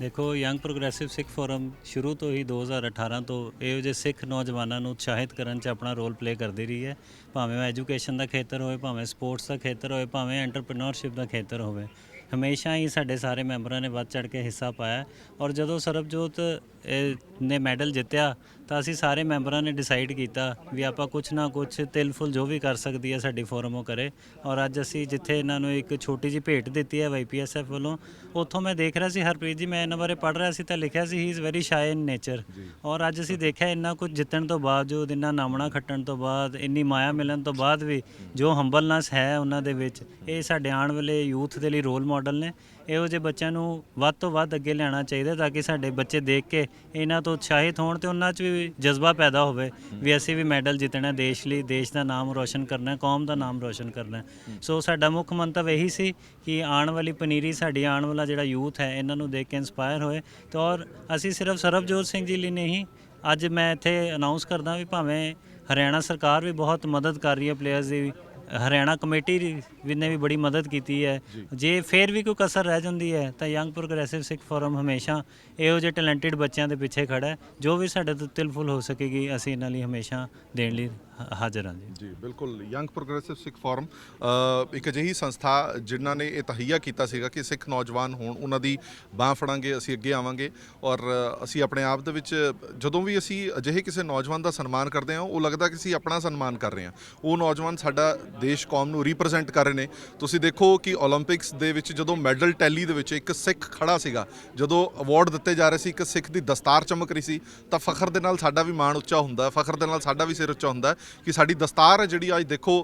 ਦੇਖੋ young progressive Sikh form ਸ਼ੁਰੂ ਤੋਂ ਹੀ 2018 ਤੋਂ ਇਹੋ ਜਿਹੇ ਸਿੱਖ ਨੌਜਵਾਨਾਂ ਨੂੰ ਉਤਸ਼ਾਹਿਤ ਕਰਨ 'ਚ ਆਪਣਾ ਰੋਲ ਪਲੇ ਕਰਦੀ ਰਹੀ ਹੈ। ਭਾਵੇਂ ਉਹ ਐਜੂਕੇਸ਼ਨ ਦਾ ਖੇਤਰ ਹੋਵੇ, ਭਾਵੇਂ ਸਪੋਰਟਸ ਦਾ ਖੇਤਰ ਹੋਵੇ, ਭਾਵੇਂ ਐਂਟਰਪ੍ਰੀਨਿਓਰਸ਼ਿਪ ਦਾ ਖੇਤਰ ਹੋਵੇ। ਹਮੇਸ਼ਾ ਹੀ ਸਾਡੇ ਸਾਰੇ ਮੈਂਬਰਾਂ ਨੇ ਵੱਧ ਚੜ ਕੇ ਹਿੱਸਾ ਪਾਇਆ ਔਰ ਜਦੋਂ ਸਰਬਜੋਤ ਇਹ, ਨੇ ਮੈਡਲ ਜਿੱਤਿਆ ਤਾਂ ਅਸੀਂ ਸਾਰੇ ਮੈਂਬਰਾਂ ਨੇ ਡਿਸਾਈਡ ਕੀਤਾ ਵੀ ਆਪਾਂ ਕੁਝ ਨਾ ਕੁਝ ਤਿਲਫੁਲ ਜੋ ਵੀ ਕਰ ਸਕਦੀ ਹੈ ਸਾਡੀ ਫੋਰਮ ਉਹ ਕਰੇ। ਔਰ ਅੱਜ ਅਸੀਂ ਜਿੱਥੇ ਇਹਨਾਂ ਨੂੰ ਇੱਕ ਛੋਟੀ ਜਿਹੀ ਭੇਟ ਦਿੱਤੀ ਹੈ ਵਾਈਪੀਐਸਐਫ ਵੱਲੋਂ ਉੱਥੋਂ ਮੈਂ ਦੇਖ ਰਿਹਾ ਸੀ ਹਰਪ੍ਰੀਤ ਜੀ ਮੈਂ ਇਹਨਾਂ ਬਾਰੇ ਪੜ੍ਹ ਰਿਹਾ ਸੀ ਤਾਂ ਲਿਖਿਆ ਸੀ ਹੀ is very shy in nature ਔਰ ਅੱਜ ਅਸੀਂ ਦੇਖਿਆ ਇੰਨਾ ਕੁਝ ਜਿੱਤਣ ਤੋਂ ਬਾਵਜੂਦ ਇੰਨਾ ਨਾਮਣਾ ਖੱਟਣ ਤੋਂ ਬਾਅਦ ਇੰਨੀ ਮਾਇਆ ਮਿਲਣ ਤੋਂ ਬਾਅਦ ਵੀ ਜੋ ਹੰਬਲਨੈਸ ਹੈ ਉਹਨਾਂ ਦੇ ਵਿੱਚ ਇਹ ਸਾਡੇ ਆਉਣ ਵਾਲੇ ਯੂਥ ਦੇ ਲਈ ਰੋਲ ਮਾਡਲ ਨੇ। ਇਹੋ ਜਿਹੇ ਬੱਚਿਆਂ ਨੂੰ ਵੱਧ ਤੋਂ ਵੱਧ ਅੱਗੇ ਲਿਆਉਣਾ ਚਾਹੀਦਾ ਤਾਂ ਕਿ ਸਾਡੇ ਬੱਚੇ ਦੇਖ ਕੇ ਇਹਨਾਂ ਤੋਂ ਉਤਸ਼ਾਹਿਤ ਹੋਣ ਤੇ ਉਹਨਾਂ 'ਚ ਵੀ ਜਜ਼ਬਾ ਪੈਦਾ ਹੋਵੇ ਵੀ ਅਸੀਂ ਵੀ ਮੈਡਲ ਜਿੱਤਣਾ ਦੇਸ਼ ਲਈ ਦੇਸ਼ ਦਾ ਨਾਮ ਰੋਸ਼ਨ ਕਰਨਾ ਹੈ ਕੌਮ ਦਾ ਨਾਮ ਰੋਸ਼ਨ ਕਰਨਾ ਸੋ ਸਾਡਾ ਮੁੱਖ ਮੰਤਵ ਇਹੀ ਸੀ ਕਿ ਆਉਣ ਵਾਲੀ ਪਨੀਰੀ ਸਾਡੀ ਆਉਣ ਵਾਲਾ ਜਿਹੜਾ ਯੂਥ ਹੈ ਇਹਨਾਂ ਨੂੰ ਦੇਖ ਕੇ ਇਨਸਪਾਇਰ ਹੋਏ। ਤੇ ਔਰ ਅਸੀਂ ਸਿਰਫ ਸਰਬਜੋਤ ਸਿੰਘ ਜੀ ਲਈ ਨਹੀਂ ਅੱਜ ਮੈਂ ਇੱਥੇ ਅਨਾਉਂਸ ਕਰਦਾ ਵੀ ਭਾਵੇਂ ਹਰਿਆਣਾ ਸਰਕਾਰ ਵੀ ਬਹੁਤ ਮਦਦ ਕਰ ਰਹੀ ਹੈ ਪਲੇਅਰਸ ਦੀ ਹਰਿਆਣਾ ਕਮੇਟੀ ਵੀ ਨੇ ਵੀ ਬੜੀ ਮਦਦ ਕੀਤੀ ਹੈ। ਜੇ। ਫੇਰ ਵੀ ਕੋਈ ਕਸਰ ਰਹਿ ਜਾਂਦੀ ਹੈ ਤਾਂ ਯੰਗ ਪ੍ਰੋਗਰੈਸਿਵ ਸਿੱਖ ਫੋਰਮ ਹਮੇਸ਼ਾ ਇਹੋ ਜਿਹੇ ਟੈਲੈਂਟਡ ਬੱਚਿਆਂ ਦੇ ਪਿੱਛੇ ਖੜਾ ਹੈ ਜੋ ਵੀ ਸਾਡੇ ਤੋਂ ਤਿਲਫੁਲ ਹੋ ਸਕੇਗੀ ਅਸੀਂ ਇਹਨਾਂ ਲਈ ਹਮੇਸ਼ਾ ਦੇਣ ਲਈ ਹ- ਹਾਜ਼ਰ ਹਾਂ ਜੀ। ਜੀ ਬਿਲਕੁਲ। ਯੰਗ ਪ੍ਰੋਗਰੈਸਿਵ ਸਿੱਖ ਫੋਰਮ ਅ, ਇੱਕ ਅਜਿਹੀ ਸੰਸਥਾ ਜਿਨ੍ਹਾਂ ਨੇ ਇਹ ਤਹਈਆ ਕੀਤਾ ਸੀਗਾ ਕਿ ਸਿੱਖ ਨੌਜਵਾਨ ਹੋਣ ਉਹਨਾਂ ਦੀ ਬਾਹ ਫੜਾਂਗੇ ਅਸੀਂ ਅੱਗੇ ਆਵਾਂਗੇ ਔਰ ਅ, ਅਸੀਂ ਆਪਣੇ ਆਪ ਦੇ ਵਿੱਚ ਜਦੋਂ ਵੀ ਅਸੀਂ ਅਜਿਹੇ ਕਿਸੇ ਨੌਜਵਾਨ ਦਾ ਸਨਮਾਨ ਕਰਦੇ ਹਾਂ ਉਹ ਲੱਗਦਾ ਕਿ ਅਸੀਂ ਆਪਣਾ ਸਨਮਾਨ ਕਰ ਰਹੇ ਹਾਂ। ਉਹ ਨੌਜਵਾਨ ਸਾਡਾ ਦੇਸ਼ ਕੌਮ ਨੂੰ ਰਿਪਰੈਜ਼ੈਂਟ ਕਰ ਰਹੇ ਨੇ। ਤੁਸੀਂ ਦੇਖੋ ਕਿ 올림픽ਸ ਦੇ ਵਿੱਚ ਜਦੋਂ ਮੈਡਲ ਟੈਲੀ ਦੇ ਵਿੱਚ ਇੱਕ ਸਿੱਖ ਖੜਾ ਸੀਗਾ ਜਦੋਂ ਅਵਾਰਡ ਦਿੱਤੇ ਜਾ ਰਹੇ ਸੀ ਇੱਕ ਸਿੱਖ ਦੀ ਦਸਤਾਰ ਚਮਕ ਰਹੀ ਸੀ ਤਾਂ ਫਖਰ ਦੇ ਨਾਲ ਸਾਡਾ ਵੀ ਮਾਣ ਉੱਚਾ ਹੁੰਦਾ ਫਖਰ ਦੇ ਨਾਲ ਸਾਡਾ ਵੀ ਸਿਰ ਉੱਚਾ ਹੁੰਦਾ ਕਿ ਸਾਡੀ ਦਸਤਾਰ ਹੈ ਜਿਹੜੀ ਅੱਜ ਦੇਖੋ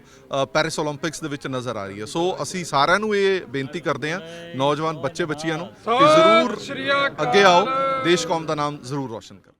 ਪੈਰਿਸ 올림픽ਸ ਦੇ ਵਿੱਚ ਨਜ਼ਰ ਆ ਰਹੀ ਹੈ। ਸੋ ਅਸੀਂ ਸਾਰਿਆਂ ਨੂੰ ਇਹ ਬੇਨਤੀ ਕਰਦੇ ਹਾਂ ਨੌਜਵਾਨ ਬੱਚੇ ਬੱਚੀਆਂ ਨੂੰ ਕਿ ਜ਼ਰੂਰ ਅੱਗੇ ਆਓ ਦੇਸ਼ ਕੌਮ ਦਾ ਨਾਮ ਜ਼ਰੂਰ ਰੋਸ਼ਨ ਕਰੋ।